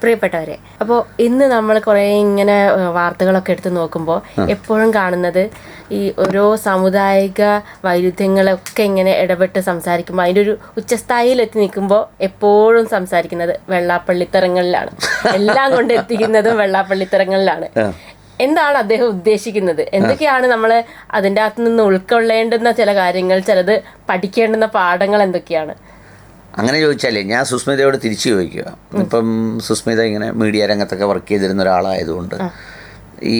പ്രിയപ്പെട്ടവരെ അപ്പോൾ ഇന്ന് നമ്മൾ കുറേ ഇങ്ങനെ വാർത്തകളൊക്കെ എടുത്ത് നോക്കുമ്പോൾ എപ്പോഴും കാണുന്നത് ഈ ഓരോ സാമുദായിക വൈരുദ്ധ്യങ്ങളൊക്കെ ഇങ്ങനെ ഇടപെട്ട് സംസാരിക്കുമ്പോൾ അതിന്റെ ഒരു ഉച്ചസ്ഥായിയിൽ എത്തി നിൽക്കുമ്പോൾ എപ്പോഴും സംസാരിക്കുന്നത് വെള്ളാപ്പള്ളിത്തരങ്ങളിലാണ് എല്ലാം കൊണ്ട് എത്തിക്കുന്നതും വെള്ളാപ്പള്ളിത്തരങ്ങളിലാണ് എന്താണ് അദ്ദേഹം ഉദ്ദേശിക്കുന്നത്? എന്തൊക്കെയാണ് നമ്മൾ അതിന്റെ അകത്ത് നിന്ന് ഉൾക്കൊള്ളേണ്ടുന്ന ചില കാര്യങ്ങൾ ചിലത് പഠിക്കേണ്ടുന്ന പാഠങ്ങൾ എന്തൊക്കെയാണ്? അങ്ങനെ ചോദിച്ചാലേ ഞാൻ സുസ്മിതയോട് തിരിച്ചു ചോദിക്കുക. ഇപ്പം സുസ്മിത ഇങ്ങനെ മീഡിയ രംഗത്തൊക്കെ വർക്ക് ചെയ്തിരുന്ന ഒരാളായതുകൊണ്ട് ഈ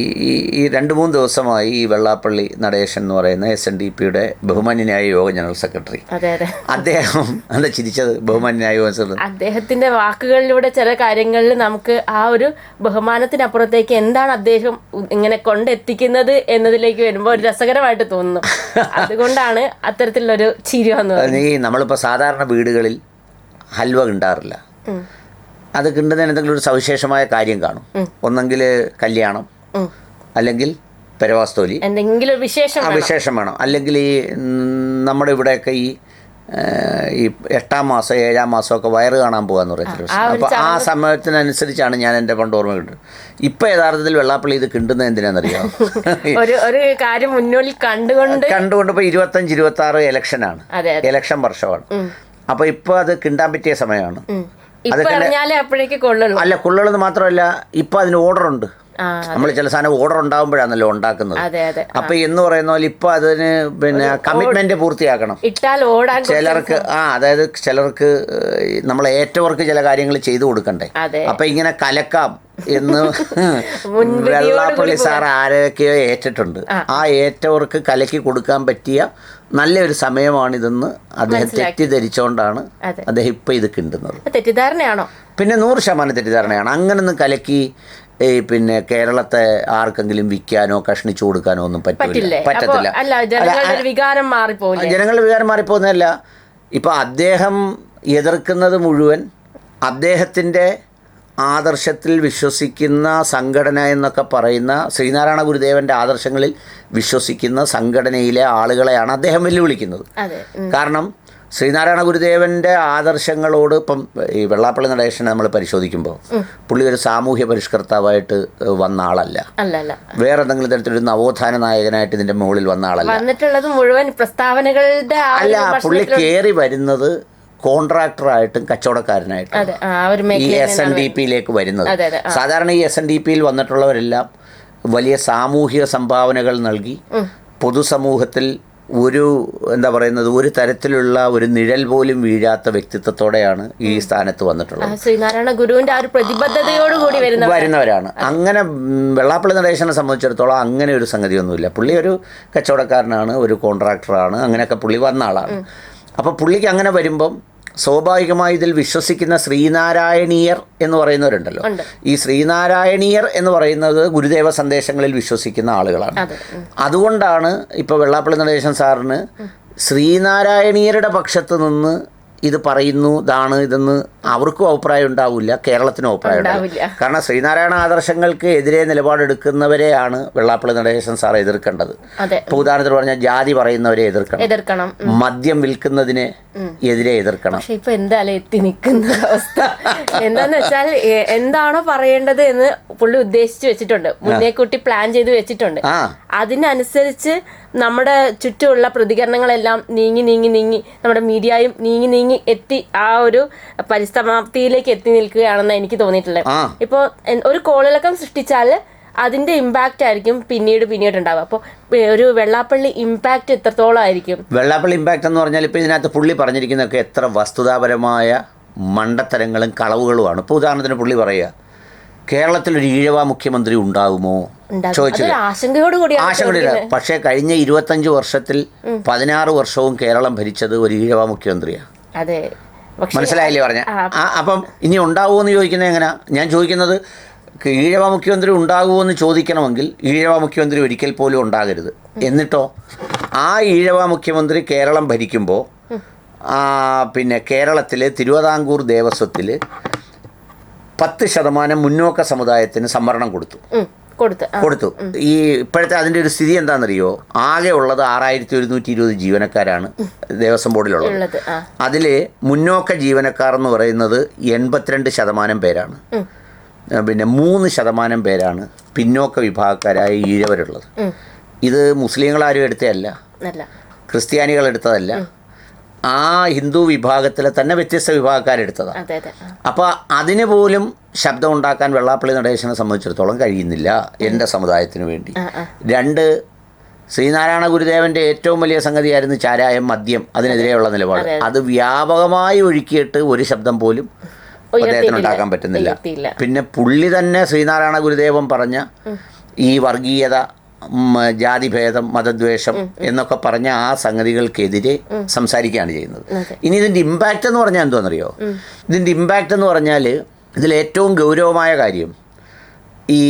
ഈ രണ്ട് മൂന്ന് ദിവസമായി ഈ വെള്ളാപ്പള്ളി നടേശൻ എന്ന് പറയുന്ന എസ് എൻ ഡി പിയുടെ ബഹുമാന്യനായ യോഗ ജനറൽ സെക്രട്ടറി. അദ്ദേഹം എന്താ ചിരിച്ചത്? ബഹുമാന്യനായ യോഗ സെക്രട്ടറി. അദ്ദേഹത്തിന്റെ വാക്കുകളിലൂടെ ചില കാര്യങ്ങളിൽ നമുക്ക് ആ ഒരു ബഹുമാനത്തിനപ്പുറത്തേക്ക് എന്താണ് അദ്ദേഹം ഇങ്ങനെ കൊണ്ടെത്തിക്കുന്നത് എന്നതിലേക്ക് വരുമ്പോൾ ഒരു രസകരമായിട്ട് തോന്നുന്നു. അതുകൊണ്ടാണ് അത്തരത്തിലുള്ളൊരു ചിരി വന്നത് നമ്മളിപ്പോൾ സാധാരണ വീടുകളിൽ ഹൽവ കിണ്ടാറില്ല അത് കിണ്ടുന്നതിന് എന്തെങ്കിലും ഒരു സവിശേഷമായ കാര്യം കാണും. ഒന്നെങ്കിൽ കല്യാണം. അല്ലെങ്കിൽ പെരവാസ്തോലി. എന്തെങ്കിലും വിശേഷം വേണം. വിശേഷം വേണം. അല്ലെങ്കിൽ ഈ നമ്മുടെ ഇവിടെയൊക്കെ ഈ ഈ എട്ടാം മാസം ഏഴാം മാസം ഒക്കെ വയറ് കാണാൻ പോകാന്ന് പറയത്തില്ല ഒരു അപ്പോൾ ആ സമയത്തിനനുസരിച്ചാണ് ഞാൻ എന്റെ പണ്ട് ഓർമ്മ കിട്ടുന്നത്. ഇപ്പം യഥാർത്ഥത്തിൽ വെള്ളാപ്പള്ളി ഇത് കിണ്ടുന്നത് എന്തിനാണെന്നറിയാം ഒരു ഒരു കാര്യം മുന്നോട്ട് കണ്ടുകൊണ്ട് കണ്ടുകൊണ്ട് ഇപ്പോൾ ഇരുപത്തഞ്ച് ഇരുപത്തി ആറ് ഇലക്ഷനാണ് ഇലക്ഷൻ വർഷമാണ്. അപ്പോൾ ഇപ്പോൾ അത് കിണ്ടാൻ പറ്റിയ സമയമാണ്. അല്ല കൊള്ളുന്നത് മാത്രമല്ല ഇപ്പൊ അതിന് ഓർഡർ ഉണ്ട് നമ്മൾ ചില സാധനം ഓർഡർ ഉണ്ടാകുമ്പോഴാണല്ലോ ഉണ്ടാക്കുന്നത്. അപ്പൊ എന്ന് പറയുന്ന പോലെ ഇപ്പൊ അതിന് പിന്നെ കമ്മിറ്റ്മെന്റ് പൂർത്തിയാക്കണം. ചിലർക്ക് ആ അതായത് ചിലർക്ക് നമ്മൾ ഏറ്റവർക്ക് ചില കാര്യങ്ങൾ ചെയ്തു കൊടുക്കണ്ടേ. അപ്പൊ ഇങ്ങനെ കലക്കാം എന്ന് വെള്ളാപ്പള്ളി സാർ ആരൊക്കെയോ ഏറ്റിട്ടുണ്ട്. ആ ഏറ്റവർക്ക് കലക്കി കൊടുക്കാൻ പറ്റിയ നല്ലൊരു സമയമാണിതെന്ന് അദ്ദേഹം തെറ്റിദ്ധരിച്ചുകൊണ്ടാണ് അതെ. അദ്ദേഹം ഇപ്പൊ ഇത് കിണ്ടുന്നത്. തെറ്റിദ്ധാരണയാണോ? പിന്നെ നൂറ് ശതമാനം തെറ്റിദ്ധാരണയാണ്. അങ്ങനൊന്നും കലക്കി ഈ പിന്നെ കേരളത്തെ ആർക്കെങ്കിലും വിൽക്കാനോ കഷ്ണിച്ചു കൊടുക്കാനോ ഒന്നും പറ്റില്ല? പറ്റത്തില്ല. ജനങ്ങളുടെ വികാരം മാറിപ്പോയില്ലേ ജനങ്ങളുടെ വികാരം മാറിപ്പോകുന്നതല്ല ഇപ്പൊ അദ്ദേഹം എതിർക്കുന്നത് മുഴുവൻ അദ്ദേഹത്തിന്റെ ആദർശത്തിൽ വിശ്വസിക്കുന്ന സംഘടന എന്നൊക്കെ പറയുന്ന ശ്രീനാരായണ ഗുരുദേവന്റെ ആദർശങ്ങളിൽ വിശ്വസിക്കുന്ന സംഘടനയിലെ ആളുകളെയാണ് അദ്ദേഹം വെല്ലുവിളിക്കുന്നത്. കാരണം ശ്രീനാരായണ ഗുരുദേവന്റെ ആദർശങ്ങളോട് ഇപ്പം ഈ വെള്ളാപ്പള്ളി നടേശനെ നമ്മൾ പരിശോധിക്കുമ്പോൾ പുള്ളി ഒരു സാമൂഹ്യ പരിഷ്കർത്താവായിട്ട് വന്ന ആളല്ല. വേറെ എന്തെങ്കിലും തരത്തിലൊരു നവോത്ഥാന നായകനായിട്ട് ഇതിന്റെ മുകളിൽ വന്ന ആളല്ല. വന്നിട്ടുള്ളത് മുഴുവൻ പ്രസ്താവനകളുടെ അല്ല പുള്ളി കയറി വരുന്നത് കോൺട്രാക്ടറായിട്ടും കച്ചവടക്കാരനായിട്ടും ഈ എസ് എൻ ഡി പിയിലേക്ക് വരുന്നത്. സാധാരണ ഈ എസ് എൻ ഡി പിയിൽ വന്നിട്ടുള്ളവരെല്ലാം വലിയ സാമൂഹിക സംഭാവനകൾ നൽകി പൊതുസമൂഹത്തിൽ ഒരു എന്താ പറയുന്നത് ഒരു തരത്തിലുള്ള ഒരു നിഴൽ പോലും വീഴാത്ത വ്യക്തിത്വത്തോടെയാണ് ഈ സ്ഥാനത്ത് വന്നിട്ടുള്ളത്. ശ്രീനാരായണ ഗുരുവിന്റെ ആ ഒരു പ്രതിബദ്ധതയോടുകൂടി കൂടി വരുന്നവരാണ്. അങ്ങനെ വെള്ളാപ്പള്ളി നടേശനെ സംബന്ധിച്ചിടത്തോളം അങ്ങനെ ഒരു സംഗതിയൊന്നുമില്ല. പുള്ളി ഒരു കച്ചവടക്കാരനാണ് ഒരു കോൺട്രാക്ടറാണ് അങ്ങനെയൊക്കെ പുള്ളി വന്ന ആളാണ്. അപ്പോൾ പുള്ളിക്ക് അങ്ങനെ വരുമ്പം സ്വാഭാവികമായി ഇതിൽ വിശ്വസിക്കുന്ന ശ്രീനാരായണീയർ എന്ന് പറയുന്നവരുണ്ടല്ലോ. ഈ ശ്രീനാരായണീയർ എന്ന് പറയുന്നത് ഗുരുദേവ സന്ദേശങ്ങളിൽ വിശ്വസിക്കുന്ന ആളുകളാണ്. അതുകൊണ്ടാണ് ഇപ്പോൾ വെള്ളാപ്പള്ളി നടേശൻ സാറിന് ശ്രീനാരായണീയരുടെ പക്ഷത്ത് നിന്ന് ഇത് പറയുന്നു ഇതാണ് ഇതെന്ന് അവർക്കും അഭിപ്രായം ഉണ്ടാവില്ല കേരളത്തിനും അഭിപ്രായം ഉണ്ടാവില്ല. കാരണം ശ്രീനാരായണ ആദർശങ്ങൾക്ക് എതിരെ നിലപാടെടുക്കുന്നവരെയാണ് വെള്ളാപ്പള്ളി നടേശൻ സാർ എതിർക്കേണ്ടത്. ഇപ്പോൾ ഉദാഹരണത്തിന് പറഞ്ഞാൽ ജാതി പറയുന്നവരെ എതിർക്കണം. എതിർക്കണം. മദ്യം വിൽക്കുന്നതിന് എതിരെ എതിർക്കണം. പക്ഷെ ഇപ്പൊ എന്തായാലും എത്തി നിൽക്കുന്ന അവസ്ഥ. എന്താന്ന് വെച്ചാൽ എന്താണോ പറയേണ്ടത് എന്ന് പുള്ളി ഉദ്ദേശിച്ചു വെച്ചിട്ടുണ്ട്. മുന്നേ കൂട്ടി പ്ലാൻ ചെയ്ത് വെച്ചിട്ടുണ്ട്. അതിനനുസരിച്ച് നമ്മുടെ ചുറ്റുമുള്ള പ്രതികരണങ്ങളെല്ലാം നീങ്ങി നീങ്ങി നീങ്ങി നമ്മുടെ മീഡിയയും നീങ്ങി നീങ്ങി എത്തി ആ ഒരു പരിസമാപ്തിയിലേക്ക് എത്തി നിൽക്കുകയാണെന്ന് എനിക്ക് തോന്നിയിട്ടുള്ളത് ഇപ്പോ ഇപ്പോൾ ഒരു കോളിളക്കം സൃഷ്ടിച്ചാൽ അതിന്റെ ഇമ്പാക്റ്റ് ആയിരിക്കും പിന്നീട് പിന്നീട് ഉണ്ടാവുക അപ്പോൾ ഒരു വെള്ളാപ്പള്ളി ഇമ്പാക്റ്റ് എത്രത്തോളം ആയിരിക്കും? വെള്ളാപ്പള്ളി ഇമ്പാക്റ്റ് എന്ന് പറഞ്ഞാൽ ഇപ്പോൾ ഇതിനകത്ത് പുള്ളി പറഞ്ഞിരിക്കുന്നതൊക്കെ എത്ര വസ്തുതാപരമായ മണ്ടത്തരങ്ങളും കളവുകളുമാണ്. ഇപ്പോൾ ഉദാഹരണത്തിന് പുള്ളി പറയുക കേരളത്തിൽ ഒരു ഈഴവ മുഖ്യമന്ത്രി ഉണ്ടാകുമോ ചോദിച്ചത് ആശങ്കയോട് പക്ഷേ കഴിഞ്ഞ ഇരുപത്തഞ്ച് വർഷത്തിൽ പതിനാറ് വർഷവും കേരളം ഭരിച്ചത് ഒരു ഈഴവ മുഖ്യമന്ത്രിയാണ്. അതെ. മനസ്സിലായില്ലേ പറഞ്ഞ? ആ, അപ്പം ഇനി ഉണ്ടാവുമോ എന്ന് ചോദിക്കുന്നത് എങ്ങനെയാ ഞാൻ ചോദിക്കുന്നത് ഈഴവ മുഖ്യമന്ത്രി ഉണ്ടാകുമോ എന്ന് ചോദിക്കണമെങ്കിൽ ഈഴവ മുഖ്യമന്ത്രി ഒരിക്കൽ പോലും ഉണ്ടാകരുത്. എന്നിട്ടോ? ആ ഈഴവ മുഖ്യമന്ത്രി കേരളം ഭരിക്കുമ്പോൾ പിന്നെ കേരളത്തിലെ തിരുവിതാംകൂർ ദേവസ്വത്തിൽ പത്ത് ശതമാനം മുന്നോക്ക സമുദായത്തിന് സംവരണം കൊടുത്തു. കൊടുത്ത് ഈ ഇപ്പോഴത്തെ അതിന്റെ ഒരു സ്ഥിതി എന്താണെന്നറിയോ? ആകെ ഉള്ളത് ആറായിരത്തി ഒരുന്നൂറ്റി ഇരുപത് ജീവനക്കാരാണ് ദേവസ്വം ബോർഡിലുള്ളത്. അതിൽ അതിൽ മുന്നോക്ക ജീവനക്കാർ എന്ന് പറയുന്നത് എൺപത്തിരണ്ട് ശതമാനം പേരാണ്. പിന്നെ മൂന്ന് ശതമാനം പേരാണ് പിന്നോക്ക വിഭാഗക്കാരായ ഈഴവരുള്ളത്. ഇത് ഇത് മുസ്ലിങ്ങളാരും എടുത്തതല്ല. അല്ല. ക്രിസ്ത്യാനികൾ എടുത്തതല്ല. ആ ഹിന്ദു വിഭാഗത്തിലെ തന്നെ വ്യത്യസ്ത വിഭാഗക്കാരെടുത്തതാണ് അപ്പോൾ അതിന് പോലും ശബ്ദം ഉണ്ടാക്കാൻ വെള്ളാപ്പള്ളി നടേശനെ സംബന്ധിച്ചിടത്തോളം കഴിയുന്നില്ല എന്റെ സമുദായത്തിന് വേണ്ടി. രണ്ട് ശ്രീനാരായണ ഗുരുദേവന്റെ ഏറ്റവും വലിയ സംഗതിയായിരുന്നു ചാരായം മദ്യം അതിനെതിരെയുള്ള നിലപാട്. അത് വ്യാപകമായി ഒഴുക്കിയിട്ട് ഒരു ശബ്ദം പോലും അദ്ദേഹത്തിന് ഉണ്ടാക്കാൻ പറ്റുന്നില്ല. പിന്നെ പുള്ളി തന്നെ ശ്രീനാരായണ ഗുരുദേവൻ പറഞ്ഞ ഈ വർഗീയത ജാതിഭേദം മതദ്വേഷം എന്നൊക്കെ പറഞ്ഞ ആ സംഗതികൾക്കെതിരെ സംസാരിക്കുകയാണ് ചെയ്യുന്നത്. ഇനി ഇതിന്റെ ഇമ്പാക്റ്റ് എന്ന് പറഞ്ഞാൽ എന്തോന്നറിയോ? ഇതിന്റെ ഇമ്പാക്റ്റ് എന്ന് പറഞ്ഞാൽ ഇതിൽ ഏറ്റവും ഗൗരവമായ കാര്യം ഈ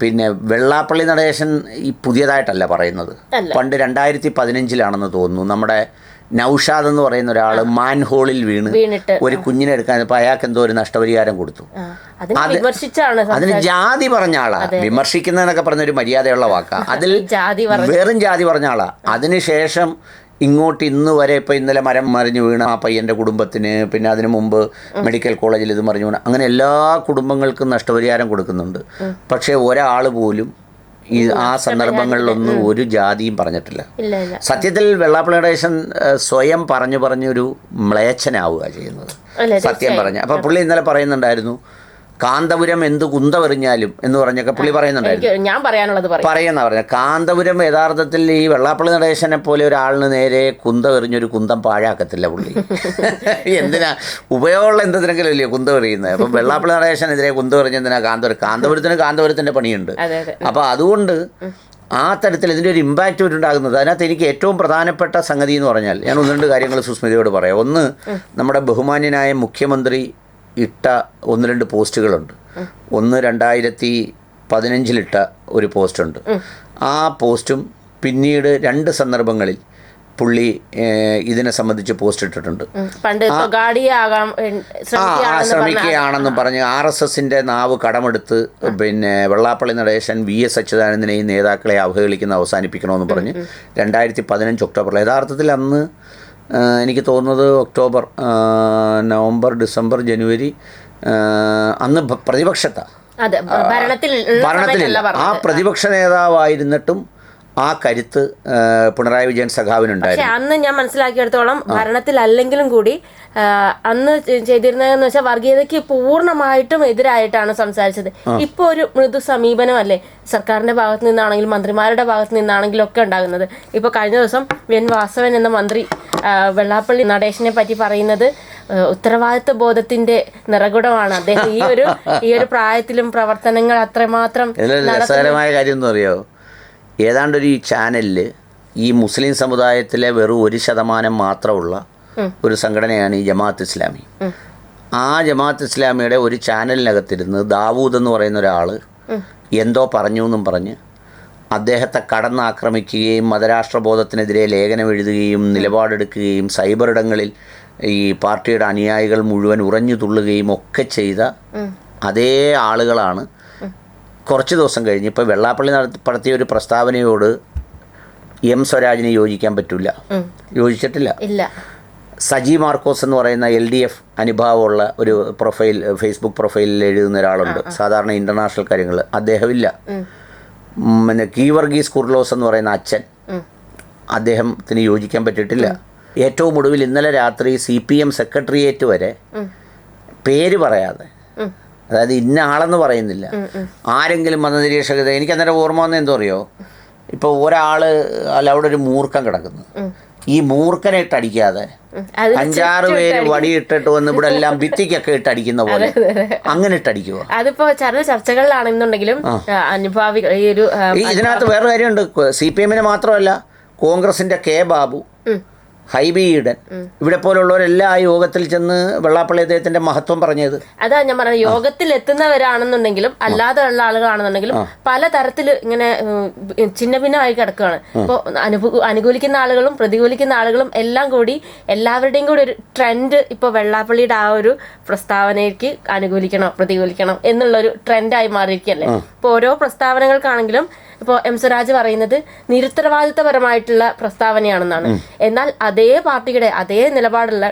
പിന്നെ വെള്ളാപ്പള്ളി നടേശൻ ഈ പുതിയതായിട്ടല്ല പറയുന്നത്. പണ്ട് രണ്ടായിരത്തി പതിനഞ്ചിലാണെന്ന് തോന്നുന്നു. നമ്മുടെ നൗഷാദ് എന്ന് പറയുന്ന ഒരാൾ മാൻഹോളിൽ വീണ് വീണിട്ട് ഒരു കുഞ്ഞിനെ എടുക്കാൻ അപ്പോൾ അയാൾക്ക് എന്തോ ഒരു നഷ്ടപരിഹാരം കൊടുത്തു. അത് അതിനെ ജാതി പറഞ്ഞ ആളാ. വിമർശിക്കുന്നതെന്നൊക്കെ പറഞ്ഞൊരു മര്യാദയുള്ള വാക്കാ. അതിൽ വെറും ജാതി പറഞ്ഞ ആളാ. അതിനുശേഷം ഇങ്ങോട്ട് ഇന്ന് വരെ ഇപ്പൊ ഇന്നലെ മരം മറിഞ്ഞു വീണ ആ പയ്യന്റെ കുടുംബത്തിന് പിന്നെ അതിനു മുമ്പ് മെഡിക്കൽ കോളേജിൽ ഇത് മറിഞ്ഞു വീണ അങ്ങനെ എല്ലാ കുടുംബങ്ങൾക്കും നഷ്ടപരിഹാരം കൊടുക്കുന്നുണ്ട്. പക്ഷേ ഒരാൾ പോലും ഈ ആ സന്ദർഭങ്ങളിലൊന്നും ഒരു ജാതിയും പറഞ്ഞിട്ടില്ല. സത്യത്തിൽ വെള്ളാപ്പള്ളി സ്വയം പറഞ്ഞു പറഞ്ഞൊരു മ്ലേച്ഛനാവുക ചെയ്യുന്നത്. സത്യം പറഞ്ഞ. അപ്പോൾ പുള്ളി ഇന്നലെ പറയുന്നുണ്ടായിരുന്നു കാന്തപുരം എന്ത് കുന്തമെറിഞ്ഞാലും എന്ന് പറഞ്ഞൊക്കെ പുള്ളി പറയുന്നുണ്ടായിരുന്നു. ഞാൻ പറയാനുള്ളത് പറയും. പറയുന്ന പറഞ്ഞ കാന്തപുരം യഥാർത്ഥത്തിൽ ഈ വെള്ളാപ്പള്ളി നടേശനെ പോലെ ഒരാളിന് നേരെ കുന്തം എറിഞ്ഞൊരു കുന്തം പാഴാക്കത്തില്ല പുള്ളി. എന്തിനാ? ഉപയോഗമുള്ള എന്തെങ്കിലും അല്ലയോ കുന്ത എറിയുന്നത് അപ്പം വെള്ളാപ്പള്ളി നടേശനെതിരെ കുന്തം എറിഞ്ഞെന്തിനാ കാന്തപുരം? കാന്തപുരത്തിന് കാന്തപുരത്തിന്റെ പണിയുണ്ട്. അപ്പോൾ അതുകൊണ്ട് ആ തരത്തിൽ ഇതിന്റെ ഒരു ഇമ്പാക്റ്റ് ഉണ്ടാകുന്നത് അതിനകത്ത് എനിക്ക് ഏറ്റവും പ്രധാനപ്പെട്ട സംഗതി എന്ന് പറഞ്ഞാൽ ഞാൻ ഒന്ന് രണ്ട് കാര്യങ്ങൾ സുസ്മിതയോട് പറയാം. ഒന്ന് നമ്മുടെ ബഹുമാന്യനായ മുഖ്യമന്ത്രി ഇട്ട ഒന്ന് രണ്ട് പോസ്റ്റുകളുണ്ട്. ഒന്ന് രണ്ടായിരത്തി പതിനഞ്ചിലിട്ട ഒരു പോസ്റ്റുണ്ട്. ആ പോസ്റ്റും പിന്നീട് രണ്ട് സന്ദർഭങ്ങളിൽ പുള്ളി ഇതിനെ സംബന്ധിച്ച് പോസ്റ്റ് ഇട്ടിട്ടുണ്ട്. പണ്ട് ആ ശ്രമിക്കുകയാണെന്ന് പറഞ്ഞ ആർ എസ് എസിന്റെ നാവ് കടമെടുത്ത് പിന്നെ വെള്ളാപ്പള്ളി നടേശൻ വി എസ് അച്യുതാനന്ദനെയും നേതാക്കളെ അവഹേളിക്കുന്ന അവസാനിപ്പിക്കണമെന്ന് പറഞ്ഞ് രണ്ടായിരത്തി പതിനഞ്ച് ഒക്ടോബറിൽ. യഥാർത്ഥത്തിൽ അന്ന് എനിക്ക് തോന്നുന്നത് ഒക്ടോബർ നവംബർ ഡിസംബർ ജനുവരി അന്ന് പ്രതിപക്ഷത്ത. ഭരണത്തിലില്ല. ആ പ്രതിപക്ഷ നേതാവായിരുന്നിട്ടും ആ കരുത്ത് പിണറായി വിജയൻ സഖാവിനുണ്ടായിരുന്നു. അന്ന് ഞാൻ മനസ്സിലാക്കിയെടുത്തോളം ഭരണത്തിലല്ലെങ്കിലും കൂടി അന്ന് ചെയ്തിരുന്നതെന്ന് വെച്ചാൽ വർഗീയതയ്ക്ക് പൂർണമായിട്ടും എതിരായിട്ടാണ് സംസാരിച്ചത്. ഇപ്പൊ ഒരു മൃദു സമീപനമല്ലേ? സർക്കാരിന്റെ ഭാഗത്ത് നിന്നാണെങ്കിലും മന്ത്രിമാരുടെ ഭാഗത്ത് നിന്നാണെങ്കിലും ഒക്കെ ഉണ്ടാകുന്നത്. ഇപ്പൊ കഴിഞ്ഞ ദിവസം എൻ വാസവൻ എന്ന മന്ത്രി വെള്ളാപ്പള്ളി നടേശനെ പറ്റി പറയുന്നത് ഉത്തരവാദിത്വ ബോധത്തിന്റെ നിറകുടമാണ്. അദ്ദേഹം ഈ ഒരു ഈ ഒരു പ്രായത്തിലും പ്രവർത്തനങ്ങൾ അത്രമാത്രം രസകരമായ കാര്യം എന്ന് അറിയോ ഏതാണ്ടൊരു ഈ ചാനലിൽ ഈ മുസ്ലിം സമുദായത്തിലെ വെറും ഒരു ശതമാനം മാത്രമുള്ള ഒരു സംഘടനയാണ് ഈ ജമാഅത്ത് ഇസ്ലാമി. ആ ജമാഅത്ത് ഇസ്ലാമിയുടെ ഒരു ചാനലിനകത്തിരുന്ന് ദാവൂദ് എന്ന് പറയുന്ന ഒരാൾ എന്തോ പറഞ്ഞു എന്നും പറഞ്ഞ് അദ്ദേഹത്തെ കടന്നാക്രമിക്കുകയും മതരാഷ്ട്രബോധത്തിനെതിരെ ലേഖനം എഴുതുകയും നിലപാടെടുക്കുകയും സൈബർ ഇടങ്ങളിൽ ഈ പാർട്ടിയുടെ അനുയായികൾ മുഴുവൻ ഉറഞ്ഞു തുള്ളുകയും ഒക്കെ ചെയ്ത അതേ ആളുകളാണ്. കുറച്ച് ദിവസം കഴിഞ്ഞ് ഇപ്പോൾ വെള്ളാപ്പള്ളി നടത്തി നടത്തിയ ഒരു പ്രസ്താവനയോട് എം സ്വരാജിനെ യോജിക്കാൻ പറ്റില്ല യോജിച്ചിട്ടില്ല. സജി മാർക്കോസ് എന്ന് പറയുന്ന എൽ ഡി എഫ് അനുഭാവമുള്ള ഒരു പ്രൊഫൈൽ ഫേസ്ബുക്ക് പ്രൊഫൈലിൽ എഴുതുന്ന ഒരാളുണ്ട്. സാധാരണ ഇന്റർനാഷണൽ കാര്യങ്ങൾ. അദ്ദേഹമില്ല. ഇല്ല പിന്നെ കീവർഗീസ് കുർലോസ് എന്ന് പറയുന്ന അച്ഛൻ അദ്ദേഹത്തിന് യോജിക്കാൻ പറ്റിയിട്ടില്ല. ഏറ്റവും ഒടുവിൽ ഇന്നലെ രാത്രി സി പി എം സെക്രട്ടേറിയറ്റ് വരെ പേര് പറയാതെ അതായത് ഇന്ന ആളെന്ന് പറയുന്നില്ല. ആരെങ്കിലും മതനിരീക്ഷകത എനിക്ക് അന്നേരം ഓർമ്മ വന്ന എന്തോ അറിയോ? ഇപ്പോൾ ഒരാൾ അല്ല അവിടെ ഒരു മൂർഖം കിടക്കുന്നു. ഈ മൂർഖനെ ഇട്ടടിക്കാതെ അഞ്ചാറ് പേര് വടിയിട്ടിട്ട് വന്ന് ഇവിടെ എല്ലാം ഭിത്തിക്കൊക്കെ ഇട്ടടിക്കുന്ന പോലെ അങ്ങനെ ഇട്ടടിക്കുക അതിപ്പോ ചെറിയ ചർച്ചകളിലാണെന്നുണ്ടെങ്കിലും അനുഭാവികൾ ഈ ഒരു ഇതിനകത്ത് വേറെ കാര്യമുണ്ട്. സി പി എമ്മിന് മാത്രമല്ല കോൺഗ്രസിന്റെ കെ ബാബു ഹൈബി ഈഡൻ ഇവിടെ പോലുള്ളവരെല്ലാം ആ യോഗത്തിൽ ചെന്ന് വെള്ളാപ്പള്ളി അദ്ദേഹത്തിന്റെ മഹത്വം പറഞ്ഞത്. അതാ ഞാൻ പറഞ്ഞത് യോഗത്തിൽ എത്തുന്നവരാണെന്നുണ്ടെങ്കിലും അല്ലാതെ ഉള്ള ആളുകളാണെന്നുണ്ടെങ്കിലും പല തരത്തിൽ ഇങ്ങനെ ചിന്ന ഭിന്നമായി കിടക്കുകയാണ് ഇപ്പോൾ അനുഭൂ അനുകൂലിക്കുന്ന ആളുകളും പ്രതികൂലിക്കുന്ന ആളുകളും എല്ലാം കൂടി എല്ലാവരുടെയും കൂടി ഒരു ട്രെൻഡ് ഇപ്പോൾ വെള്ളാപ്പള്ളിയുടെ ആ ഒരു പ്രസ്താവനയ്ക്ക് അനുകൂലിക്കണം പ്രതികൂലിക്കണം എന്നുള്ള എന്നുള്ളൊരു ട്രെൻഡായി മാറിയിരിക്കുകയല്ലേ? ഇപ്പോൾ ഓരോ പ്രസ്താവനകൾക്കാണെങ്കിലും ഇപ്പോൾ എം സ്വരാജ് പറയുന്നത് നിരുത്തരവാദിത്തപരമായിട്ടുള്ള പ്രസ്താവനയാണെന്നാണ്. എന്നാൽ അതേ പാർട്ടിയുടെ അതേ നിലപാടുള്ള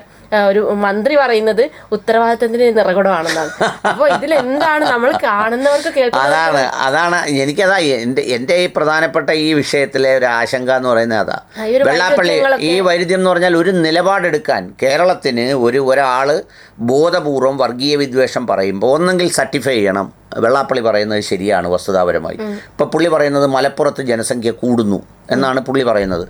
ഒരു മന്ത്രി പറയുന്നത് ഉത്തരവാദിത്തത്തിന്റെ നിറകുടമാണെന്നാണ്. അപ്പൊ ഇതിൽ എന്താണ് നമ്മൾ കാണുന്നവർക്ക് കേൾക്കുന്ന അതാണ് അതാണ്. എനിക്കതാ എന്റെ എന്റെ ഈ പ്രധാനപ്പെട്ട ഈ വിഷയത്തിലെ ഒരു ആശങ്ക എന്ന് പറയുന്നത് അതാ. വെള്ളാപ്പള്ളി ഈ വൈരുദ്ധ്യം എന്ന് പറഞ്ഞാൽ ഒരു നിലപാടെടുക്കാൻ കേരളത്തിന് ഒരു ഒരാൾ ബോധപൂർവം വർഗീയ വിദ്വേഷം പറയുമ്പോൾ ഒന്നെങ്കിൽ സർട്ടിഫൈ ചെയ്യണം. വെള്ളാപ്പള്ളി പറയുന്നത് ശരിയാണ് വസ്തുതാപരമായി. ഇപ്പൊ പുള്ളി പറയുന്നത് മലപ്പുറത്ത് ജനസംഖ്യ കൂടുന്നു എന്നാണ് പുള്ളി പറയുന്നത്.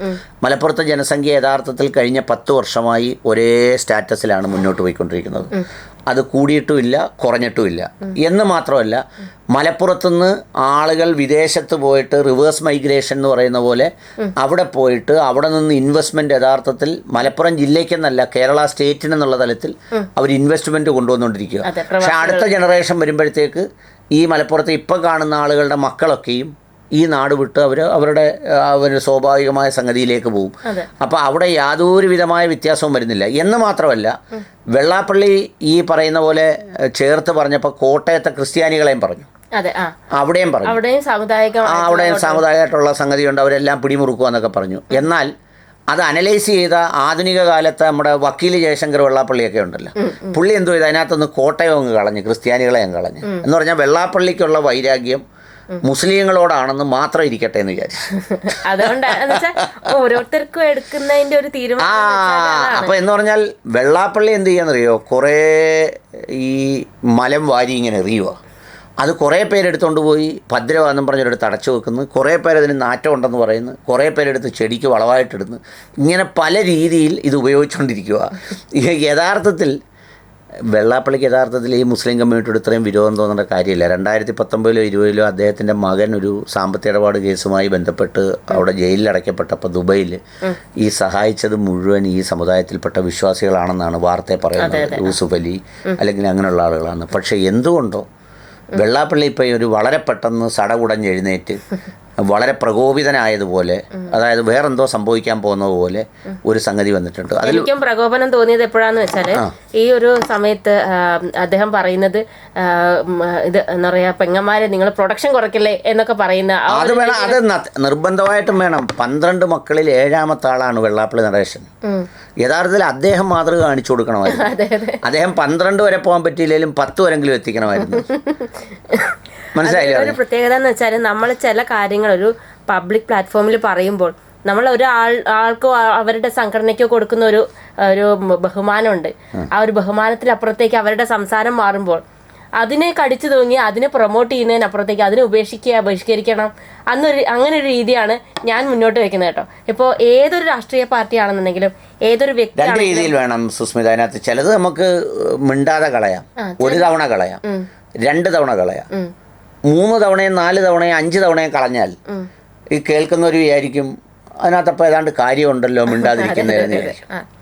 മലപ്പുറത്തെ ജനസംഖ്യ യഥാർത്ഥത്തിൽ കഴിഞ്ഞ പത്ത് വർഷമായി ഒരേ സ്റ്റാറ്റസിലാണ് മുന്നോട്ട് പോയിക്കൊണ്ടിരിക്കുന്നത്. അത് കൂടിയിട്ടുമില്ല കുറഞ്ഞിട്ടുമില്ല. എന്ന് മാത്രമല്ല മലപ്പുറത്തുനിന്ന് ആളുകൾ വിദേശത്ത് പോയിട്ട് റിവേഴ്സ് മൈഗ്രേഷൻ എന്ന് പറയുന്ന പോലെ അവിടെ പോയിട്ട് അവിടെ നിന്ന് ഇൻവെസ്റ്റ്മെന്റ് യഥാർത്ഥത്തിൽ മലപ്പുറം ജില്ലയ്ക്കെന്നല്ല കേരള സ്റ്റേറ്റിനെന്നുള്ള തലത്തിൽ അവർ ഇൻവെസ്റ്റ്മെന്റ് കൊണ്ടുവന്നുകൊണ്ടിരിക്കുക പക്ഷെ അടുത്ത ജനറേഷൻ വരുമ്പോഴത്തേക്ക് ഈ മലപ്പുറത്ത് ഇപ്പം കാണുന്ന ആളുകളുടെ മക്കളൊക്കെയും ഈ നാട് വിട്ട് അവർ അവരുടെ അവർ സ്വാഭാവികമായ സംഗതിയിലേക്ക് പോകും. അപ്പോൾ അവിടെ യാതൊരുവിധമായ വ്യത്യാസവും വരുന്നില്ല. എന്ന് മാത്രമല്ല വെള്ളാപ്പള്ളി ഈ പറയുന്ന പോലെ ചേർത്ത് പറഞ്ഞപ്പോൾ കോട്ടയത്തെ ക്രിസ്ത്യാനികളെയും പറഞ്ഞു. അവിടെയും പറഞ്ഞു. അവിടെയും സാമുദായികമായിട്ടുള്ള സംഗതിയുണ്ട്. അവരെല്ലാം പിടിമുറുക്കുക എന്നൊക്കെ പറഞ്ഞു. എന്നാൽ അത് അനലൈസ് ചെയ്ത ആധുനിക കാലത്ത് നമ്മുടെ വക്കീൽ ജയശങ്കർ വെള്ളാപ്പള്ളിയൊക്കെ ഉണ്ടല്ലോ. പുള്ളി എന്തോ ചെയ്തു? അതിനകത്തൊന്ന് കോട്ടയം അങ്ങ് കളഞ്ഞ് ക്രിസ്ത്യാനികളെ അങ്ങ് കളഞ്ഞ്. എന്ന് പറഞ്ഞാൽ വെള്ളാപ്പള്ളിക്കുള്ള വൈരാഗ്യം മുസ്ലിങ്ങളോടാണെന്ന് മാത്രം ഇരിക്കട്ടെ എന്ന് വിചാരിച്ചു. അതുകൊണ്ടാണ് വെച്ചാൽ ഓരോരുത്തർക്കും എടുക്കുന്നതിന്റെ ഒരു ആ തീരുമാനം അപ്പൊ എന്ന് പറഞ്ഞാൽ വെള്ളാപ്പള്ളി എന്ത് ചെയ്യാന്നറിയോ കുറേ ഈ മലം വാരി ഇങ്ങനെ എറിയുക അത് കുറേ പേരെടുത്തുകൊണ്ട് പോയി ഭദ്രവാദം പറഞ്ഞൊരിടത്ത് അടച്ചു വെക്കുന്നു. കുറേ പേരതിന് നാറ്റം ഉണ്ടെന്ന് പറയുന്നു. കുറേ പേരെടുത്ത് ചെടിക്ക് വളമായിട്ടിടുന്നു. ഇങ്ങനെ പല രീതിയിൽ ഇത് ഉപയോഗിച്ചുകൊണ്ടിരിക്കുക യഥാർത്ഥത്തിൽ വെള്ളാപ്പള്ളിക്ക് യഥാർത്ഥത്തിൽ ഈ മുസ്ലിം കമ്മ്യൂണിറ്റിയോട് ഇത്രയും വിരോധം തോന്നേണ്ട കാര്യമില്ല. രണ്ടായിരത്തി പത്തൊമ്പതിലോ ഇരുപതിലോ അദ്ദേഹത്തിന്റെ മകൻ ഒരു സാമ്പത്തിക ഇടപാട് കേസുമായി ബന്ധപ്പെട്ട് അവിടെ ജയിലിൽ അടയ്ക്കപ്പെട്ടപ്പോൾ ദുബൈയിൽ ഈ സഹായിച്ചത് മുഴുവൻ ഈ സമുദായത്തിൽപ്പെട്ട വിശ്വാസികളാണെന്നാണ് വാർത്തയെ പറയുന്നത്. യൂസുഫ് അലി അല്ലെങ്കിൽ അങ്ങനെയുള്ള ആളുകളാണ്. പക്ഷേ എന്തുകൊണ്ടോ വെള്ളാപ്പള്ളി ഇപ്പോൾ ഒരു വളരെ പെട്ടെന്ന് സടകുടഞ്ഞ് എഴുന്നേറ്റ് വളരെ പ്രകോപിതനായതുപോലെ അതായത് വേറെന്തോ സംഭവിക്കാൻ പോകുന്നത് പോലെ ഒരു സംഗതി വന്നിട്ടുണ്ട്. അതിൽ എനിക്കും പ്രകോപനം തോന്നിയത് എപ്പോഴാന്ന് വെച്ചാൽ ഈ ഒരു സമയത്ത് അദ്ദേഹം പറയുന്നത് ഇത് എന്താ പറയാ പെങ്ങന്മാരെ നിങ്ങൾ പ്രൊഡക്ഷൻ കുറയ്ക്കല്ലേ എന്നൊക്കെ പറയുന്ന അത് വേണം അത് നിർബന്ധമായിട്ടും വേണം. പന്ത്രണ്ട് മക്കളിൽ ഏഴാമത്തെ ആളാണ് വെള്ളാപ്പള്ളി നടേശൻ. യഥാർത്ഥത്തിൽ അദ്ദേഹം മാതൃക കാണിച്ചു കൊടുക്കണമായിരുന്നു. അദ്ദേഹം പന്ത്രണ്ട് വരെ പോകാൻ പറ്റിയില്ലെങ്കിലും പത്ത് വരെങ്കിലും എത്തിക്കണമായിരുന്നു. മനസ്സിലായില്ലേ ഒരു പ്രത്യേകത എന്ന് വെച്ചാൽ നമ്മൾ ചില കാര്യങ്ങൾ ഒരു പബ്ലിക് പ്ലാറ്റ്ഫോമിൽ പറയുമ്പോൾ നമ്മൾ ഒരാൾ ആൾ ആൾക്കോ അവരുടെ സംഘടനയ്ക്കോ കൊടുക്കുന്ന ഒരു ഒരു ബഹുമാനമുണ്ട്. ആ ഒരു ബഹുമാനത്തിനപ്പുറത്തേക്ക് അവരുടെ സംസാരം മാറുമ്പോൾ അതിനെ കടിച്ചു തൂങ്ങി അതിനെ പ്രൊമോട്ട് ചെയ്യുന്നതിനപ്പുറത്തേക്ക് അതിനെ ഉപേക്ഷിക്കുക ബഹിഷ്കരിക്കണം അന്നൊരു അങ്ങനെ ഒരു രീതിയാണ് ഞാൻ മുന്നോട്ട് വെക്കുന്നത് കേട്ടോ. ഇപ്പോൾ ഏതൊരു രാഷ്ട്രീയ പാർട്ടിയാണെന്നുണ്ടെങ്കിലും ഏതൊരു രണ്ട് വ്യക്തിയാണെങ്കിലും രീതിയിൽ വേണം സുസ്മിത. അതിനകത്ത് ചിലത് നമുക്ക് മിണ്ടാതെ കളയാം. ഒരു തവണ കളയാം. രണ്ട് തവണ കളയാം. മൂന്ന് തവണയും നാല് തവണയും അഞ്ച് തവണയും കളഞ്ഞാൽ ഈ കേൾക്കുന്നവർ വിചാരിക്കും അതിനകത്തപ്പോൾ ഏതാണ്ട് കാര്യമുണ്ടല്ലോ മിണ്ടാതിരിക്കുന്നതെന്ന് വിചാരിക്കും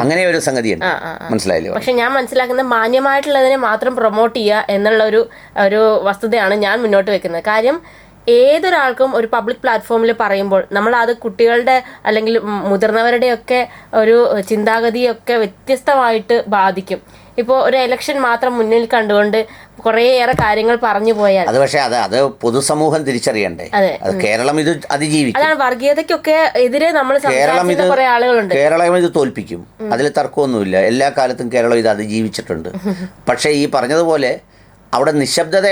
അങ്ങനെ ഒരു സംഗതിയുണ്ട്. മനസ്സിലായില്ലേ? പക്ഷെ ഞാൻ മനസ്സിലാക്കുന്നത് മാന്യമായിട്ടുള്ളതിനെ മാത്രം പ്രൊമോട്ട് ചെയ്യുക എന്നുള്ള ഒരു ഒരു വസ്തുതയാണ് ഞാൻ മുന്നോട്ട് വെക്കുന്നത്. കാര്യം ഏതൊരാൾക്കും ഒരു പബ്ലിക് പ്ലാറ്റ്ഫോമിൽ പറയുമ്പോൾ നമ്മൾ അത് കുട്ടികളുടെ അല്ലെങ്കിൽ മുതിർന്നവരുടെയൊക്കെ ഒരു ചിന്താഗതിയൊക്കെ വ്യത്യസ്തമായിട്ട് ബാധിക്കും. ഇപ്പോൾ ഒരു എലക്ഷൻ മാത്രം മുന്നിൽ കണ്ടുകൊണ്ട് കുറേയേറെ കാര്യങ്ങൾ പറഞ്ഞു പോയാൽ അത് പക്ഷേ അത് അത് പൊതുസമൂഹം തിരിച്ചറിയണ്ടേ? അതെ. കേരളം ഇത് അതിജീവിക്കും. അതാണ് വർഗീയതയ്ക്കൊക്കെ എതിരെ നമ്മൾ കേരളം ഇത് കുറെ കുറേ ആളുകളുണ്ട്. കേരളം ഇത് തോൽപ്പിക്കും. അതിൽ തർക്കമൊന്നുമില്ല. എല്ലാ കാലത്തും കേരളം ഇത് അതിജീവിച്ചിട്ടുണ്ട്. പക്ഷേ ഈ പറഞ്ഞതുപോലെ അവിടെ നിശബ്ദത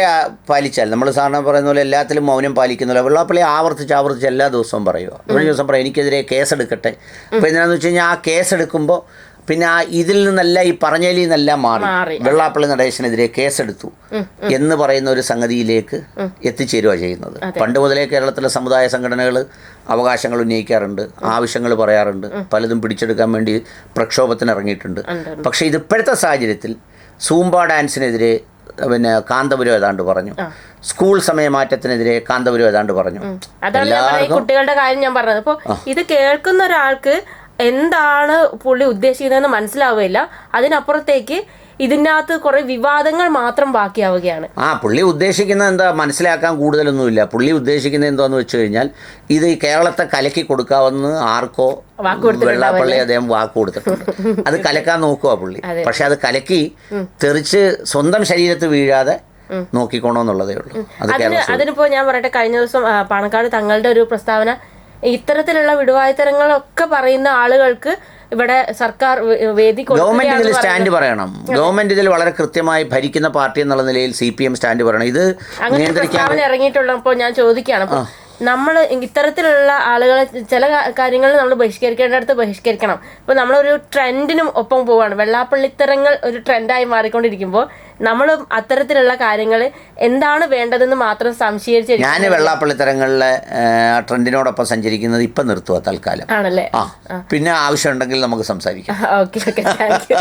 പാലിച്ചാൽ നമ്മൾ സാധാരണ പറയുന്ന പോലെ എല്ലാത്തിലും മൗനം പാലിക്കുന്നില്ല വെള്ളാപ്പള്ളി ആവർത്തിച്ച് ആവർത്തിച്ച് എല്ലാ ദിവസവും പറയുക ഒരു ദിവസം പറയും എനിക്കെതിരെ കേസെടുക്കട്ടെ. അപ്പോൾ എന്താണെന്ന് വെച്ച് കഴിഞ്ഞാൽ ആ കേസെടുക്കുമ്പോൾ പിന്നെ ആ ഇതിൽ നിന്നല്ല ഈ പറഞ്ഞതിൽ നിന്നെല്ലാം മാറി. വെള്ളാപ്പള്ളി നടേശനെതിരെ കേസെടുത്തു. എന്ന് പറയുന്ന ഒരു സംഗതിയിലേക്ക് എത്തിച്ചേരുക ചെയ്യുന്നത്. പണ്ട് മുതലേ കേരളത്തിലെ സമുദായ സംഘടനകൾ അവകാശങ്ങൾ ഉന്നയിക്കാറുണ്ട് ആവശ്യങ്ങൾ പറയാറുണ്ട് പലതും പിടിച്ചെടുക്കാൻ വേണ്ടി പ്രക്ഷോഭത്തിന് ഇറങ്ങിയിട്ടുണ്ട് പക്ഷേ ഇത് ഇപ്പോഴത്തെ സാഹചര്യത്തിൽ സൂംബ ഡാൻസിനെതിരെ പിന്നെ കാന്തപുരം ഏതാണ്ട് പറഞ്ഞു. സ്കൂൾ സമയമാറ്റത്തിനെതിരെ കാന്തപുരം ഏതാണ്ട് പറഞ്ഞു. അതാണ് കുട്ടികളുടെ കാര്യം ഞാൻ പറഞ്ഞത്. അപ്പോൾ ഇത് കേൾക്കുന്ന ഒരാൾക്ക് എന്താണ് പുള്ളി ഉദ്ദേശിക്കുന്നതെന്ന് മനസ്സിലാവുകയില്ല. അതിനപ്പുറത്തേക്ക് ഇതിനകത്ത് കുറെ വിവാദങ്ങൾ മാത്രം ബാക്കിയാവുകയാണ്. ആ പുള്ളി ഉദ്ദേശിക്കുന്നത് എന്താ മനസ്സിലാക്കാൻ കൂടുതലൊന്നുമില്ല. പുള്ളി ഉദ്ദേശിക്കുന്നത് എന്താന്ന് വെച്ച് കഴിഞ്ഞാൽ ഇത് കേരളത്തെ കലക്കി കൊടുക്കാവുന്ന ആർക്കോ വെള്ളാപ്പള്ളി അദ്ദേഹം വാക്ക് കൊടുത്തിട്ടുണ്ട്. അത് കലക്കാൻ നോക്കുക പുള്ളി. പക്ഷെ അത് കലക്കി തെറിച്ച് സ്വന്തം ശരീരത്ത് വീഴാതെ നോക്കിക്കോണോന്നുള്ളതേ ഉള്ളൂ. അത് അതിന് അതിനിപ്പോ ഞാൻ പറയട്ടെ കഴിഞ്ഞ ദിവസം പാണക്കാട് തങ്ങളുടെ ഒരു പ്രസ്താവന ഇത്തരത്തിലുള്ള വിടുവായുത്തരങ്ങളൊക്കെ പറയുന്ന ആളുകൾക്ക് ഇവിടെ സർക്കാർ വേദി ഗവൺമെന്റ് ഇതിൽ സ്റ്റാൻഡ് പറയണം. ഗവൺമെന്റ് ഇതിൽ വളരെ കൃത്യമായി ഭരിക്കുന്ന പാർട്ടി എന്നുള്ള നിലയിൽ സി പി എം സ്റ്റാൻഡ് പറയണം. ഇത് അങ്ങനെ ഇറങ്ങിയിട്ടുള്ളപ്പോൾ ഞാൻ ചോദിക്കുകയാണ്. നമ്മൾ ഇത്തരത്തിലുള്ള ആളുകളെ ചില കാര്യങ്ങൾ നമ്മൾ ബഹിഷ്കരിക്കേണ്ടടുത്ത് ബഹിഷ്കരിക്കണം. ഇപ്പോൾ നമ്മളൊരു ട്രെൻഡിനും ഒപ്പം പോവുകയാണ് വെള്ളാപ്പള്ളിത്തരങ്ങൾ ഒരു ട്രെൻഡായി മാറിക്കൊണ്ടിരിക്കുമ്പോൾ നമ്മൾ അത്തരത്തിലുള്ള കാര്യങ്ങൾ എന്താണ് വേണ്ടതെന്ന് മാത്രം സംശയിച്ച് ഞാൻ വെള്ളാപ്പള്ളിത്തരങ്ങളിലെ ട്രെൻഡിനോടൊപ്പം സഞ്ചരിക്കുന്നത് ഇപ്പം നിർത്തുക തൽക്കാലം. ആണല്ലേ? പിന്നെ ആവശ്യമുണ്ടെങ്കിൽ നമുക്ക് സംസാരിക്കാം. Okay okay thank you